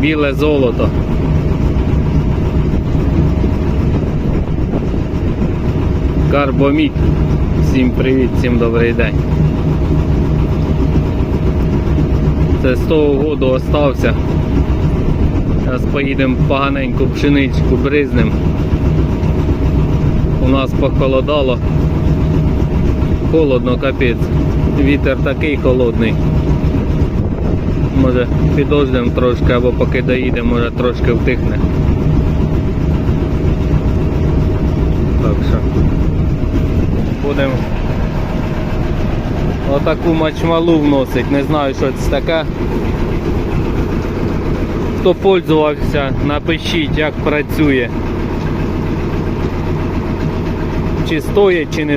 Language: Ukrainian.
біле золото. Карбомід. Всім привіт, всім добрий день. Це з того году остався. Зараз поїдемо поганеньку пшеничку бризнем. У нас похолодало. Холодно, капець. Вітер такий холодний. Може підождемо трошки або поки доїдемо, може трошки втихне. Так що будемо отаку мачмалу вносить. Не знаю, що це таке. Хто пользувався, напишіть, як працює. Чи стоїть, чи не